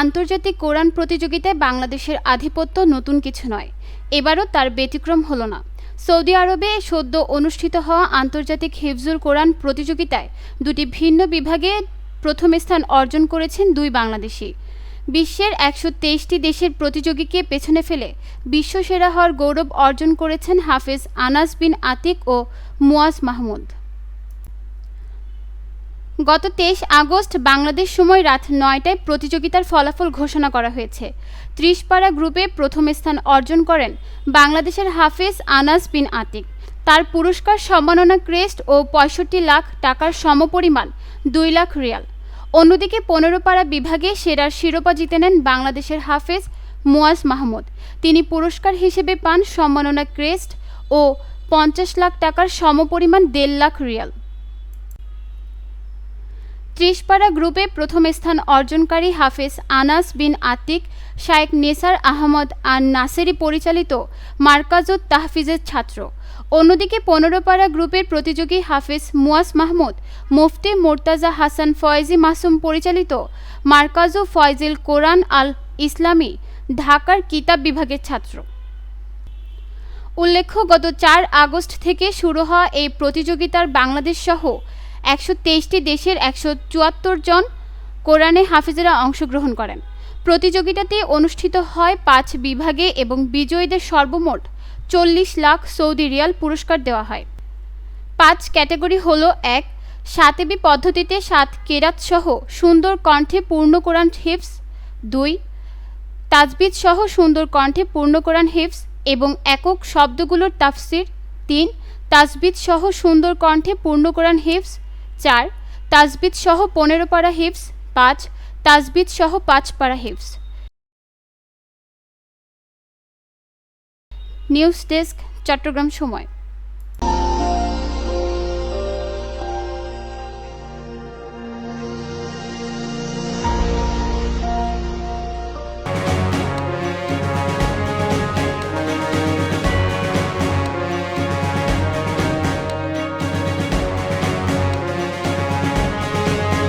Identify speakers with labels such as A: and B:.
A: আন্তর্জাতিক কোরআন প্রতিযোগিতায় বাংলাদেশের আধিপত্য নতুন কিছু নয়। এবারও তার ব্যতিক্রম হলো না। সৌদি আরবে সদ্য অনুষ্ঠিত হওয়া আন্তর্জাতিক হিফজুল কোরআন প্রতিযোগিতায় দুটি ভিন্ন বিভাগে প্রথম স্থান অর্জন করেছেন দুই বাংলাদেশি। বিশ্বের একশো তেইশটি দেশের প্রতিযোগীকে পেছনে ফেলে বিশ্বসেরা হওয়ার গৌরব অর্জন করেছেন হাফেজ আনাস বিন আতিক ও মুয়াজ মাহমুদ। গত তেইশ আগস্ট বাংলাদেশ সময় রাত নয়টায় প্রতিযোগিতার ফলাফল ঘোষণা করা হয়েছে। ত্রিশপাড়া গ্রুপে প্রথম স্থান অর্জন করেন বাংলাদেশের হাফিজ আনাস বিন আতিক। তার পুরস্কার সম্মাননা ক্রেস্ট ও পঁয়ষট্টি লাখ টাকার সমপরিমাণ দুই লাখ রিয়াল। অন্যদিকে পনেরো পাড়া বিভাগে সেরার শিরোপা জিতে নেন বাংলাদেশের হাফেজ মুয়াজ মাহমুদ। তিনি পুরস্কার হিসেবে পান সম্মাননা ক্রেস্ট ও পঞ্চাশ লাখ টাকার সমপরিমাণ দেড় লাখ রিয়াল। ত্রিশপাড়া গ্রুপে প্রথম স্থান অর্জনকারী হাফেজ আনাস বিন আতিক, শায়েক নেসার আহমদ আর নাসেরি পরিচালিত মার্কাজুত তাহফিজের ছাত্র। অন্যদিকে পনেরোপাড়া গ্রুপের প্রতিযোগী হাফেজ মুয়াস মাহমুদ, মুফতি মোর্তাজা হাসান ফয়েজি মাসুম পরিচালিত মার্কাজু ফয়জিল কোরআন আল ইসলামী ঢাকার কিতাব বিভাগের ছাত্র। উল্লেখ্য, গত চার আগস্ট থেকে শুরু হওয়া এই প্রতিযোগিতার বাংলাদেশ সহ একশো তেইশটি দেশের একশো চুয়াত্তর জন কোরআনে হাফিজেরা অংশগ্রহণ করেন। প্রতিযোগিতাটি অনুষ্ঠিত হয় পাঁচ বিভাগে এবং বিজয়ীদের সর্বমোট চল্লিশ লাখ সৌদি রিয়াল পুরস্কার দেওয়া হয়। পাঁচ ক্যাটাগরি হলো এক, সাতেবি পদ্ধতিতে সাত কেরাত সহ সুন্দর কণ্ঠে পূর্ণ কোরআন হিফস দুই, তাজবিদ সহ সুন্দর কণ্ঠে পূর্ণ কোরআন হিফস এবং একক শব্দগুলোর তাফসির, তিন, তাজবিদ সহ সুন্দর কণ্ঠে পূর্ণ কোরআন হিফস চার, তাজবিদ সহ পনেরো পারা হিফস পাঁচ, তাজবিদ সহ পাঁচ পারা হিফস নিউজ ডেস্ক, চট্টগ্রাম সময়।